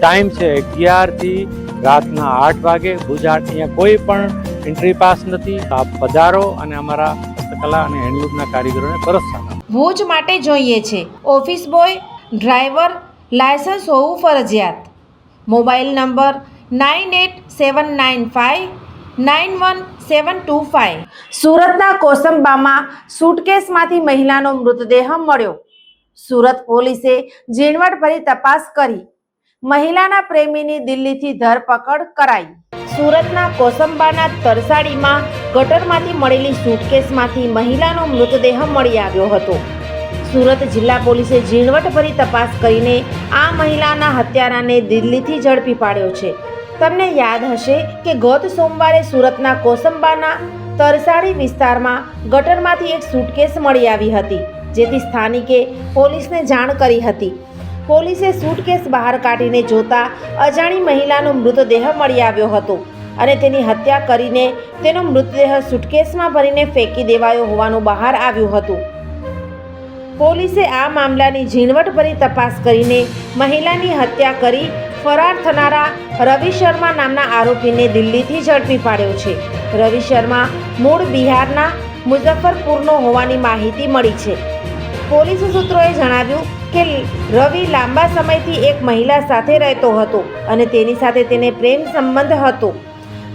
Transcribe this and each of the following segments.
Time છે અગિયારથી રાતના આઠ વાગે. ગુજરાત અહીંયા કોઈ પણ એન્ટ્રી પાસ નથી. આપ પધારો અને અમારા હસ્તકલા અને હેન્ડલૂમના કારીગરોને પરત ભુજ માટે જોઈએ છે. ઓફિસ બોય, ડ્રાઈવર, લાયસન્સ હોવું ફરજિયાત. Mobile number nine eight seven nine five nine one seven two five. સુરતના કોસંબામાં સુટકેસમાંથી મહિલાનો મૃતદેહ મળ્યો. સુરત પોલીસે ઝીણવટભરી તપાસ કરી. મહિલાના પ્રેમીની દિલ્હીથી ધરપકડ કરાઈ. સુરતના કોસંબાના તરસાડીમાં ગટરમાંથી મળેલી સૂટકેસમાંથી મહિલાનો મૃતદેહ મળી આવ્યો હતો. સુરત જિલ્લા પોલીસે ઝીણવટભરી તપાસ કરીને આ મહિલાના હત્યારાને દિલ્હીથી ઝડપી પાડ્યો છે. તમને યાદ હશે કે ગત સોમવારે સુરતના કોસંબાના તરસાડી વિસ્તારમાં ગટરમાંથી એક સૂટકેસ મળી આવી હતી, જેથી સ્થાનિકે પોલીસને જાણ કરી હતી. પોલીસે સૂટકેસ બહાર કાઢીને જોતા અજાણી મહિલાનો મૃતદેહ મળી આવ્યો હતો અને તેની હત્યા કરીને તેનો મૃતદેહ સૂટકેસમાં ભરીને ફેંકી દેવાયો હોવાનું બહાર આવ્યું હતું. પોલીસે આ મામલાની ઝીણવટભરી તપાસ કરીને મહિલાની હત્યા કરી ફરાર થનારા રવિ શર્મા નામના આરોપીને દિલ્હીથી ઝડપી પાડ્યો છે. રવિ શર્મા મૂળ બિહારના મુઝફ્ફરપુરનો હોવાની માહિતી મળી છે. પોલીસ સૂત્રોએ જણાવ્યું કે રવિ લાંબા સમયથી એક મહિલા સાથે રહેતો હતો અને તેની સાથે તેને પ્રેમ સંબંધ હતો.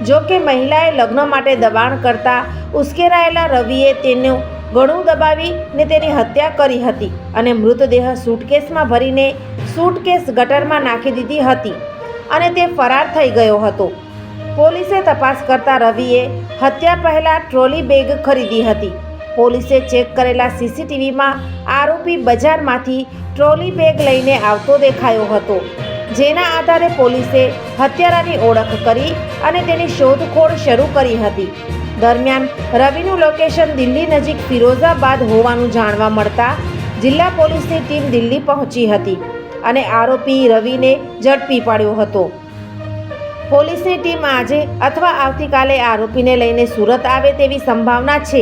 જો કે મહિલાએ લગ્ન માટે દબાણ કરતા ઉશ્કેરાયેલા રવિએ તેનું ગળું દબાવી ને તેની હત્યા કરી હતી અને મૃતદેહ સૂટકેસમાં ભરીને સૂટકેસ ગટરમાં નાખી દીધી હતી અને તે ફરાર થઈ ગયો હતો. પોલીસે તપાસ કરતા રવિએ હત્યા પહેલાં ટ્રોલી બેગ ખરીદી હતી. પોલીસે ચેક કરેલા સીસીટીવીમાં આરોપી બજારમાંથી ટ્રોલી બેગ લઈને આવતો દેખાયો હતો, જેના આધારે પોલીસે હત્યારાની ઓળખ કરી અને તેની શોધખોળ શરૂ કરી હતી. દરમિયાન રવિનું લોકેશન દિલ્હી નજીક ફિરોઝાબાદ હોવાનું જાણવા મળતા જિલ્લા પોલીસની ટીમ દિલ્હી પહોંચી હતી અને આરોપી રવિને ઝડપી પાડ્યો હતો. પોલીસની ટીમ આજે અથવા આવતીકાલે આરોપીને લઈને સુરત આવે તેવી સંભાવના છે.